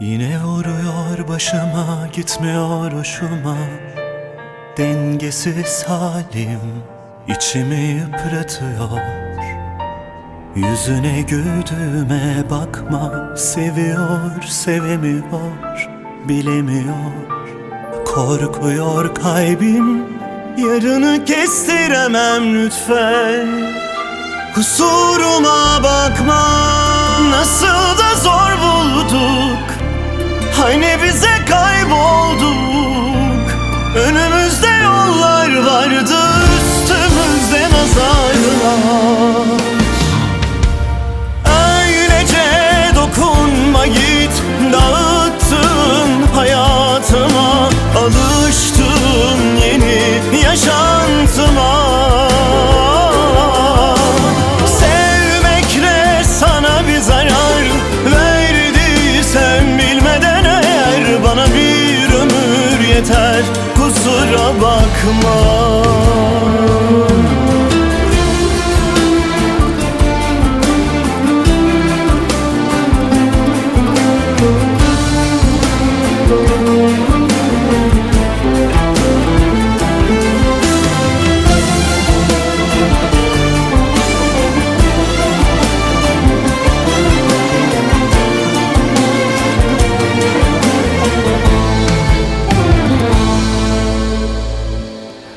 Yine vuruyor başıma gitmiyor hoşuma. Dengesiz halim içimi yıpratıyor. Yüzüne güldüğüme bakma Seviyor sevemiyor bilemiyor. Korkuyor kalbim yarını kestiremem lütfen. Kusuruma bakma Nasıl da zor bulduk Hani bize yeter Kusura bakma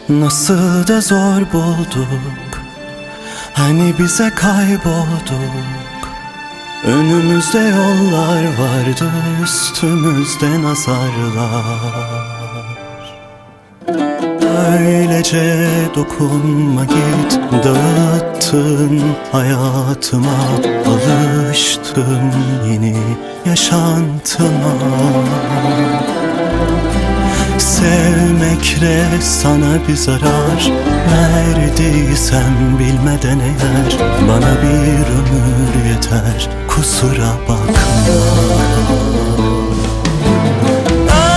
Nasıl da zor bulduk. Hani bize kaybolduk. Önümüzde yollar vardı Üstümüzde nazarlar. Öylece dokunma git Dağıttın hayatıma. Alıştım yeni yaşantıma Sevmekle sana bir zarar Verdiysem bilmeden eğer Bana bir ömür yeter. Kusura bakma.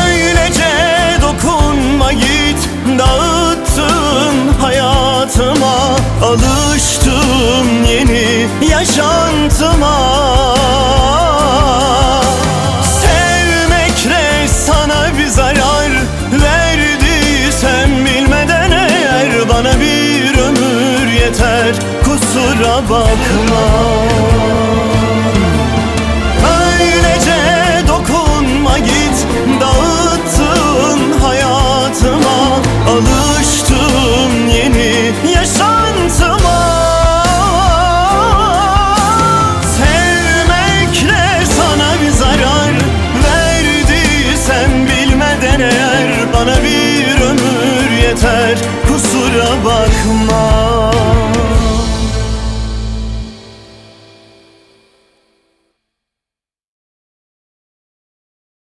Öylece dokunma git Dağıttın hayatıma. Alıştım yeni yaşantıma yeter Kusura bakma